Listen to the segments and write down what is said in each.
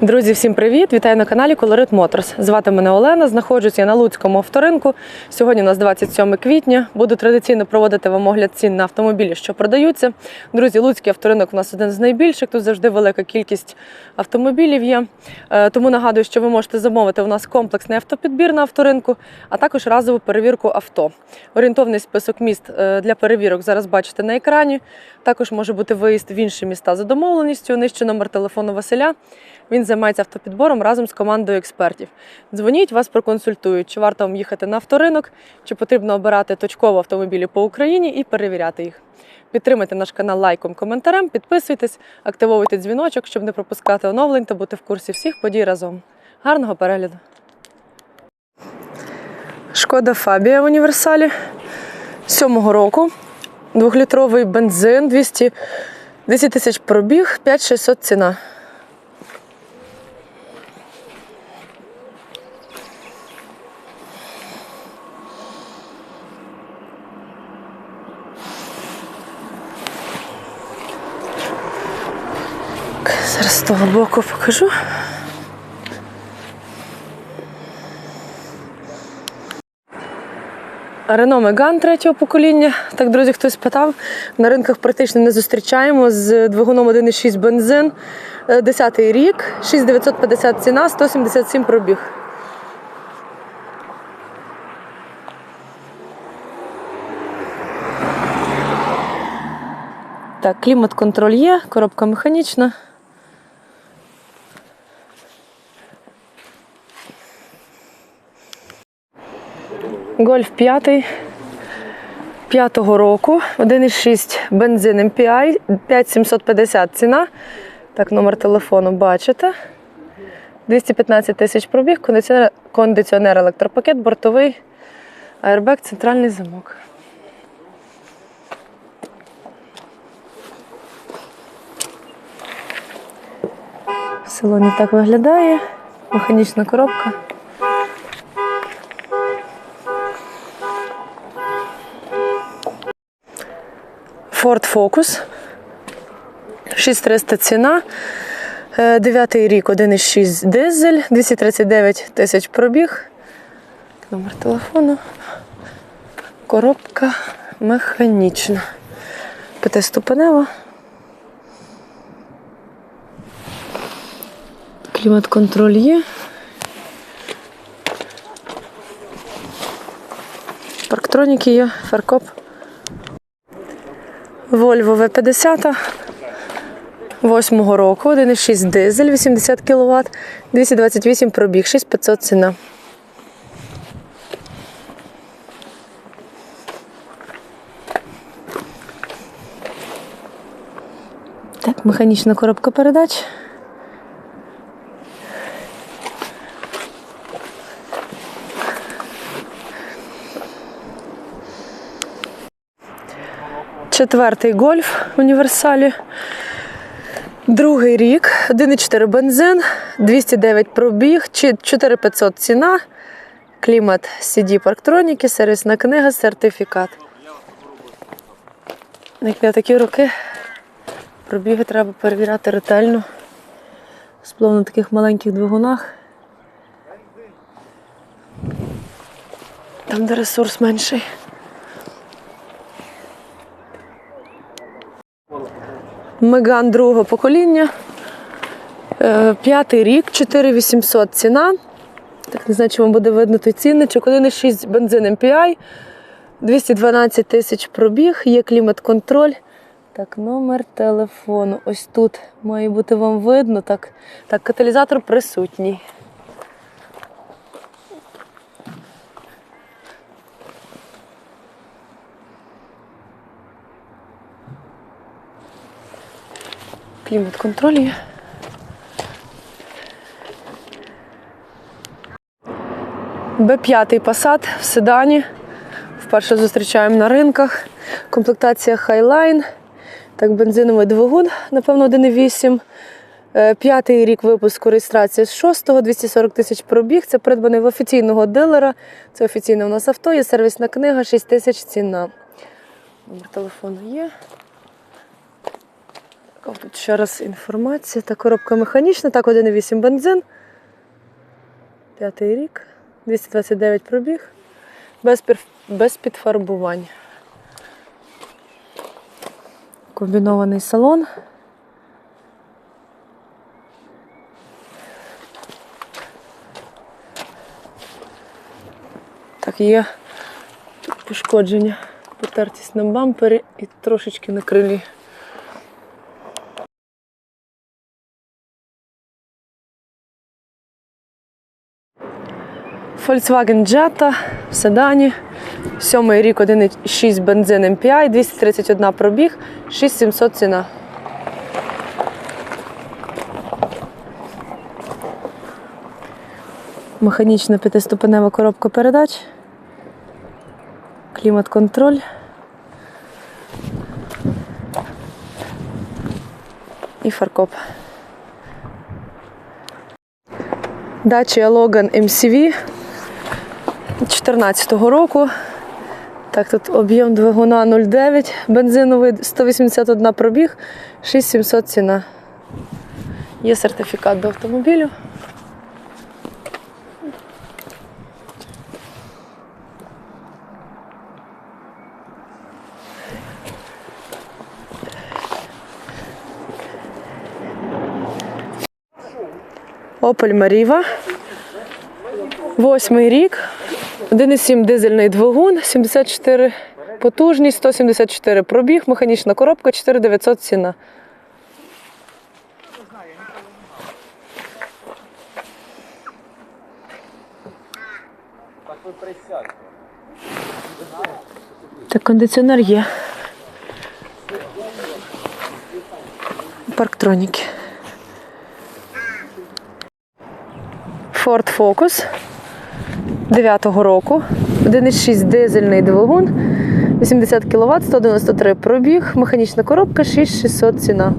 Друзі, всім привіт! Вітаю на каналі Colorit Motors. Звати мене Олена. Знаходжусь я на Луцькому авторинку. Сьогодні у нас 27 квітня. Буду традиційно проводити вам огляд цін на автомобілі, що продаються. Друзі, Луцький авторинок у нас один з найбільших. Тут завжди велика кількість автомобілів є. Е, Тому нагадую, що ви можете замовити у нас комплексний автопідбір на авторинку, а також разову перевірку авто. Орієнтовний список міст е, для перевірок зараз бачите на екрані. Також може бути виїзд в інші міста за домовленістю. Нижче номер телефону Василя. Він займається автопідбором разом з командою експертів. Дзвоніть, вас проконсультують, чи варто вам їхати на авторинок, чи потрібно обирати точково автомобілі по Україні і перевіряти їх. Підтримайте наш канал лайком, коментарем, підписуйтесь, активовуйте дзвіночок, щоб не пропускати оновлень та бути в курсі всіх подій разом. Гарного перегляду! Шкода Фабія в універсалі сьомого року. Двохлітровий бензин, 200 тисяч пробіг, 5600 ціна. Зараз з того боку покажу. Рено Меган третього покоління. Так, друзі, хтось питав. На ринках практично не зустрічаємо з двигуном 1,6 бензин. 10-й рік, 6950 ціна, 177 пробіг. Так, клімат-контроль є, коробка механічна. Гольф 5 п'ятого року, 1,6 бензин MPI, 5750 ціна. Так, номер телефону бачите. 215 тисяч пробіг, кондиціонер, кондиціонер електропакет, бортовий, аербек, центральний замок. В салоні так виглядає. Механічна коробка. Ford Focus. 6300 ціна. Е, Дев'ятий рік, 1,6 дизель, 239 тисяч пробіг. Номер телефону. Коробка механічна. П'ятиступенева. Клімат-контроль є. Парктроніки є, фаркоп. Volvo V50 восьмого року, 1,6 дизель, 80 кВт, 228 пробіг, 6500 ціна. Так, механічна коробка передач. Четвертий гольф в універсалі. Другий рік, 1,4 бензин, 209 пробіг, 4500 ціна, клімат CD парктроніки, сервісна книга, сертифікат. Як на такі роки пробіги треба перевіряти ретельно. Сплов на таких маленьких двигунах. Там, де ресурс менший. Меган другого покоління. Е, П'ятий рік, 4800 ціна. Так не знаю, чи вам буде видно той цінничок. 1,6 бензин MPI, 212 тисяч пробіг, є клімат-контроль. Так, номер телефону. Ось тут має бути вам видно. Так, так каталізатор присутній. Клімат-контроль є. Б5 Passat в седані. Вперше зустрічаємо на ринках. Комплектація Highline. Так, бензиновий двигун, напевно, 1,8. Е, П'ятий рік випуску реєстрації з 6-го, 240 тисяч пробіг. Це придбаний в офіційного дилера. Це офіційне у нас авто, є сервісна книга, 6 тисяч ціна. Номер телефону є. Тут ще раз інформація. Та коробка механічна, так 1,8 бензин. П'ятий рік, 229 пробіг, без, без підфарбувань. Комбінований салон. Так, є пошкодження, потертість на бампері і трошечки на крилі. Volkswagen Jetta в седані. Сьомий рік 1,6 бензин MPI, 231 пробіг, 6700 ціна. Механічна п'ятиступенева коробка передач. Клімат-контроль. І фаркоп. Dacia Logan MCV 2014 року. Так, тут об'єм двигуна 0,9, бензиновий 181 пробіг, 6700 ціна. Є сертифікат до автомобілю. Opel Mariva. Восьмий рік. 1,7 дизельний двигун, 74 потужність, 174 пробіг, механічна коробка, 4900 ціна. Так, кондиціонер є. Парктроніки. Ford Focus 9-го року. 1,6 дизельний двигун, 80 кВт, 193 пробіг, механічна коробка, 6600 ціна.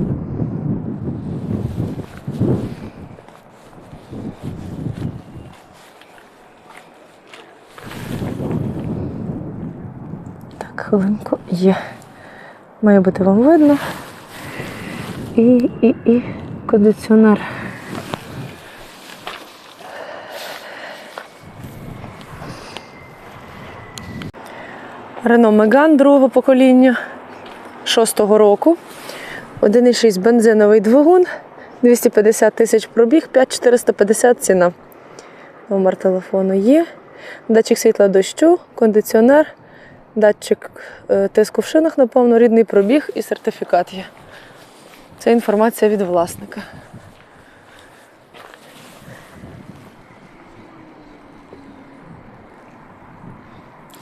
Так, хвилинку є. Має бути вам видно. І, і, і кондиціонер. Рено Меган другого покоління, шостого року. 1,6 бензиновий двигун, 250 тисяч пробіг, 5450 ціна. Номер телефону є. Датчик світла дощу, кондиціонер, датчик е, тиску в шинах, напевно, рідний пробіг і сертифікат є. Це інформація від власника.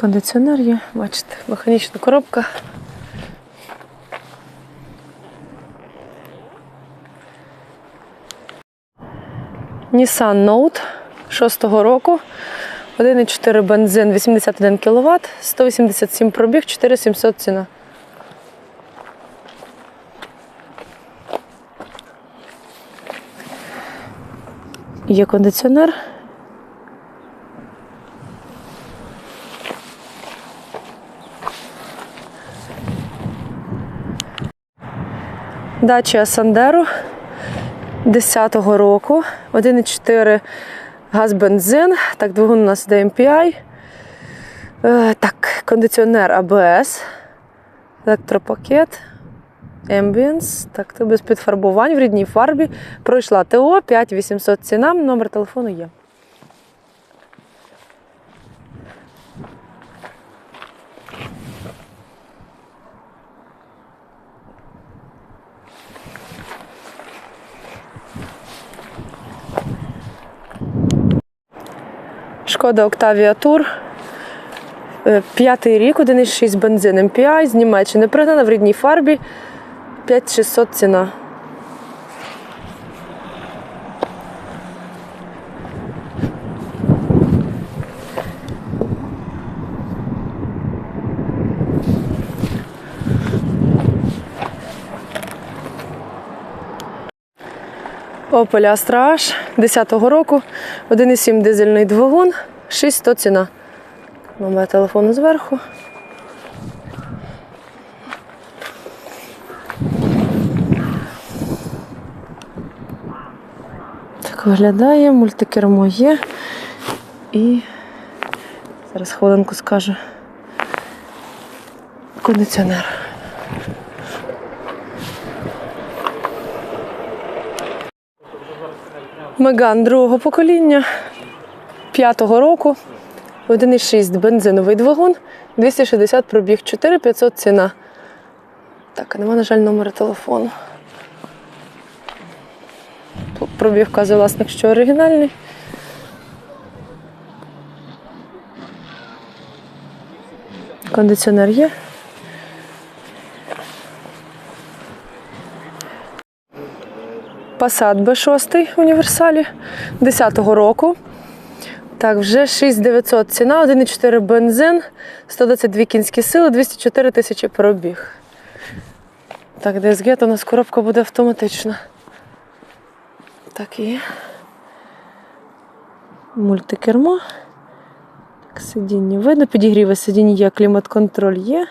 Кондиціонер є, бачите, механічна коробка. Nissan Note 6-го року. 1,4 бензин, 81 кВт, 187 пробіг, 4700 ціна. Є кондиціонер. Дача Сандеру 10-го року. 1,4 газ бензин. Так, двигун у нас DMPI. Е, так, кондиціонер АБС. Електропакет. Ambience. Так, це без підфарбувань в рідній фарбі. Пройшла ТО 5800 ціна. Номер телефону є. Шкода Octavia Tour. Е, П'ятий рік, 1,6 бензин MPI з Німеччини. Пригнана в рідній фарбі. 5600 ціна. Opel Astra H 10-го року, 1,7 дизельний двигун, 600 ціна. Ну, Номер телефон зверху. Так виглядає, мультикермо є. І зараз хвилинку скажу. Кондиціонер. Меган другого покоління п'ятого року, 1,6 бензиновий двигун, 260 пробіг, 4500 ціна. Так, а нема, на жаль, номера телефону. Пробіг вказує власник, що оригінальний. Кондиціонер є. Passat B6 універсалі 10-го року. Так, вже 6900 ціна, 1,4 бензин, 122 кінські сили, 204 тисячі пробіг. Так, DSG, то у нас коробка буде автоматична. Так і. Мультикермо. Так, сидіння видно, підігріве сидіння є, клімат-контроль є.